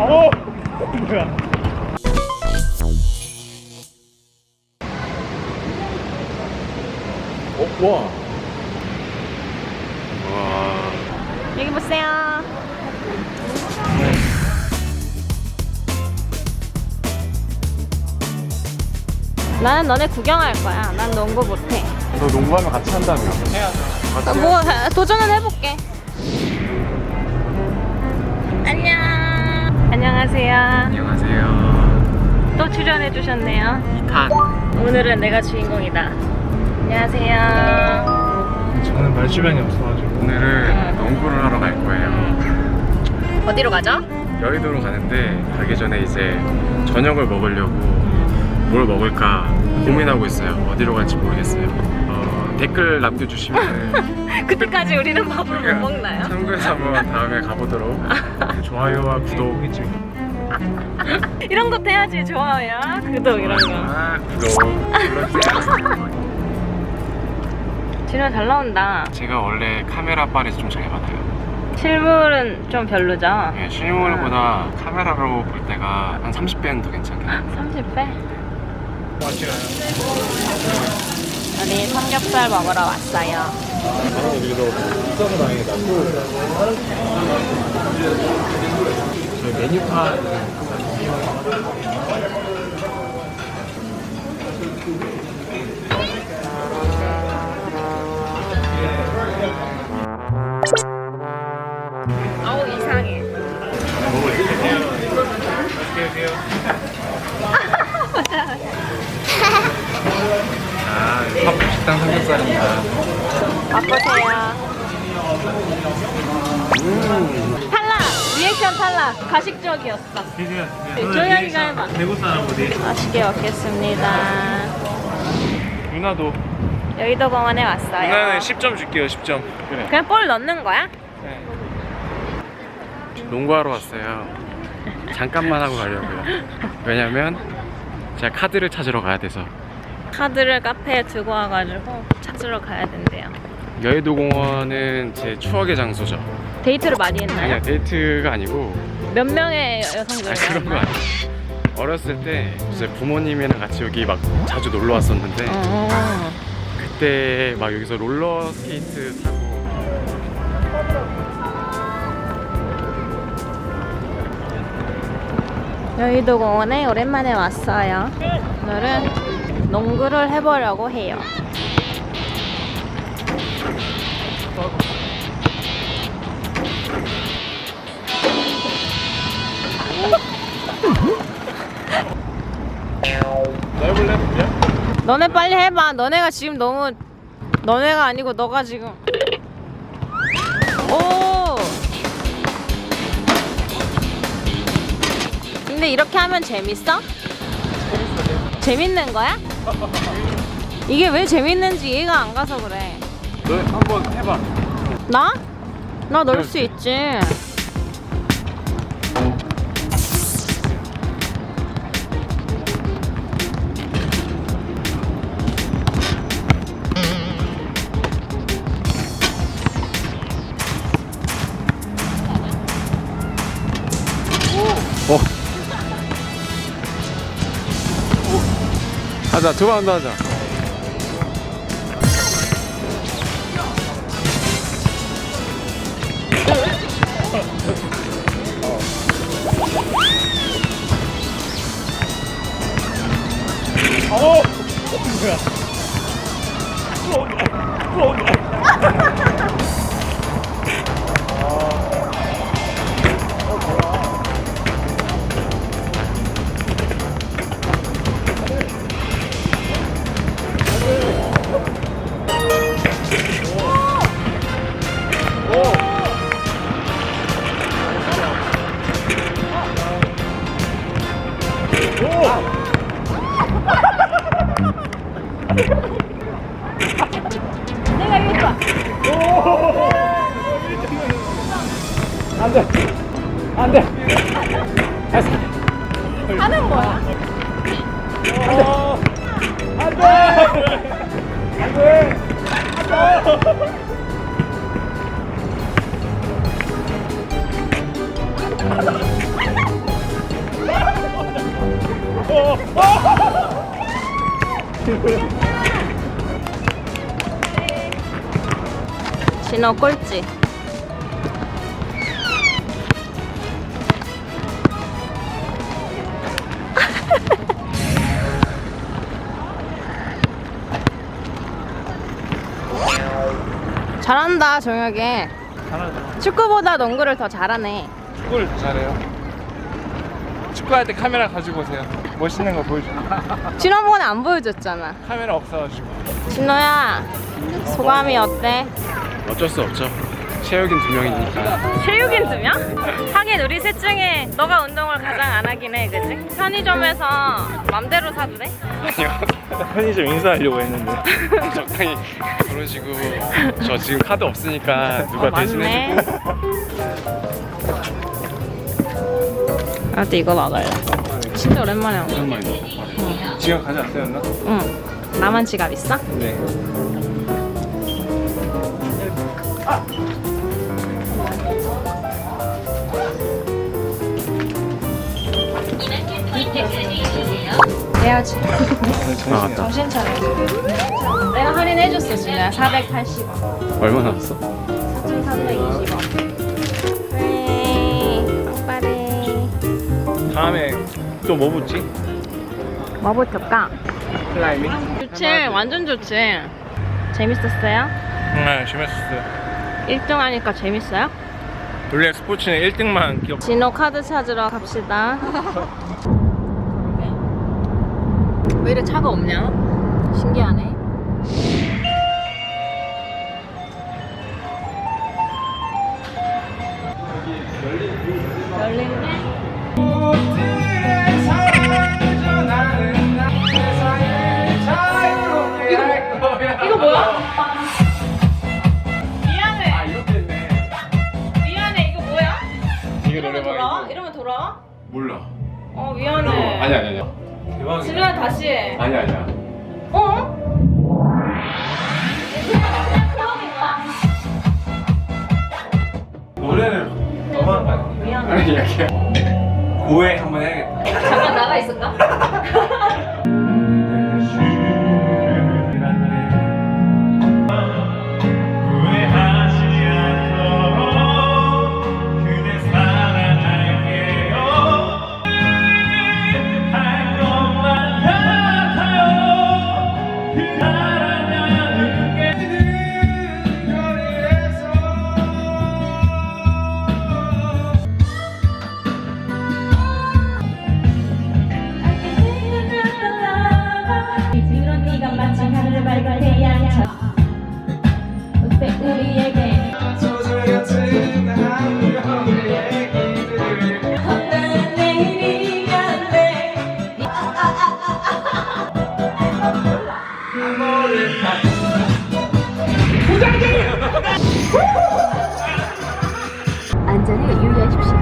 오! 뭐야? 어, 와. 와. 여기 보세요. 나는 너네 구경할 거야. 난 농구 못해. 너 농구하면 같이 한다며. 해야죠. 아, 같이 뭐 도전은 해볼게. 안녕. 안녕하세요. 안녕하세요. 또 출연해 주셨네요. 2탄. 오늘은 내가 주인공이다. 안녕하세요. 저는 말 주변이 없어가지고. 오늘은 농구를 하러 갈 거예요. 어디로 가죠? 여의도로 가는데 가기 전에 이제 저녁을 먹으려고 뭘 먹을까 고민하고 있어요. 어디로 갈지 모르겠어요. 어, 댓글 남겨주시면 그때까지 우리는 밥을 못 먹나요? 참고해서 한번 다음에 가보도록 좋아요와 구독 이런 것도 해야지 좋아요. 구독 이런 거. 아 구독 눌러주세요. 진호 잘 나온다. 제가 원래 카메라 빨에서 좀 잘 받아요. 실물은 좀 별로죠? 예, 실물보다 카메라로 볼 때가 한 30배는 더 괜찮겠네요. 30배? 우리 삼겹살 먹으러 왔어요. 저희 메뉴판 어우 이상해. 아, 팝 식당 삼겹살입니다. 맛보세요. 탈락! 리액션 탈락! 가식적이었어. 조용히 가 해봐. 대구 사람 어디? 맛있게 먹겠습니다. 누나도. 여의도 공원에 왔어요. 누나는 10점 줄게요, 10점. 그래. 그냥 볼 넣는 거야? 농구하러 왔어요. 잠깐만 하고 가려고요. 왜냐면 제가 카드를 찾으러 가야 돼서. 카드를 카페에 두고 와가지고 찾으러 가야 된대요. 여의도 공원은 제 추억의 장소죠. 데이트를 많이 했나요? 아니야 데이트가 아니고 몇 명의 아, 여성들을 그런 거 아니야. 어렸을 때 이제 부모님이랑 같이 여기 막 자주 놀러 왔었는데 어. 그때 막 여기서 롤러 스케이트 타고 여의도 공원에 오랜만에 왔어요. 오늘은 농구를 해보려고 해요. 너네 빨리 해봐. 너네가 지금 너무 너네가 아니고 너가 지금. 오. 근데 이렇게 하면 재밌어? 재밌는 거야? 이게 왜 재밌는지 이해가 안 가서 그래. 너 한번 해봐 나? 나 넣을 수 있지. 어. 하자 두번더 하자. 어? 뭐야 내가 이길 거야. 안 돼. 안 돼. 됐어. 하는 거야? 안 돼. 안 돼. 안 돼. 어. 어. 진호 꼴찌. 잘한다 정혁이. 잘하죠. 축구보다 농구를 더 잘하네. 축구를 더 잘해요. 축구할 때 카메라 가지고 오세요. 멋있는 거 보여줘. 지난번에 안 보여줬잖아. 카메라 없어가지고. 진호야 소감이 어때? 어쩔 수 없죠. 체육인 두 명이니까. 체육인 두 명? 하긴 우리 셋 중에 너가 운동을 가장 안 하긴 해, 그지? 편의점에서 맘대로 사도 돼? 아니요. 편의점 인사하려고 했는데. 적당히 그러시고 저 지금 카드 없으니까 누가 어, 맞네. 대신해주고. 나도 이거 먹을래. 진짜 오랜만에 먹어. 오랜만이다. 지금 가져왔어였나? 응. 나만 지갑 있어? 네. 해야지. 아 맞다. 정신 차려. 내가 할인해줬어, 진짜. 480원. 얼마 나왔어? 4,320원. 그래. 빡빡해. 다음에 또 뭐 붙지? 뭐 붙을까? 클라이밍? 좋지. 완전 좋지. 재밌었어요? 네, 재밌었어요. 1등 하니까 재밌어요? 원래 스포츠는 1등만 기억. 진호 카드 찾으러 갑시다. 왜 이래 차가 없냐? 신기하네. 열리네. 이러면 돌아와? 몰라. 어 미안해. 아니 아니 아니. 대박이다. 진우야 다시 해. 아니 아니야. 어? 노래는 너무한 거 아니야? 미안해. 아니 이렇게. 고해 한번 해야겠다. 잠깐 나가 있을까? 안전에 유의하십시오.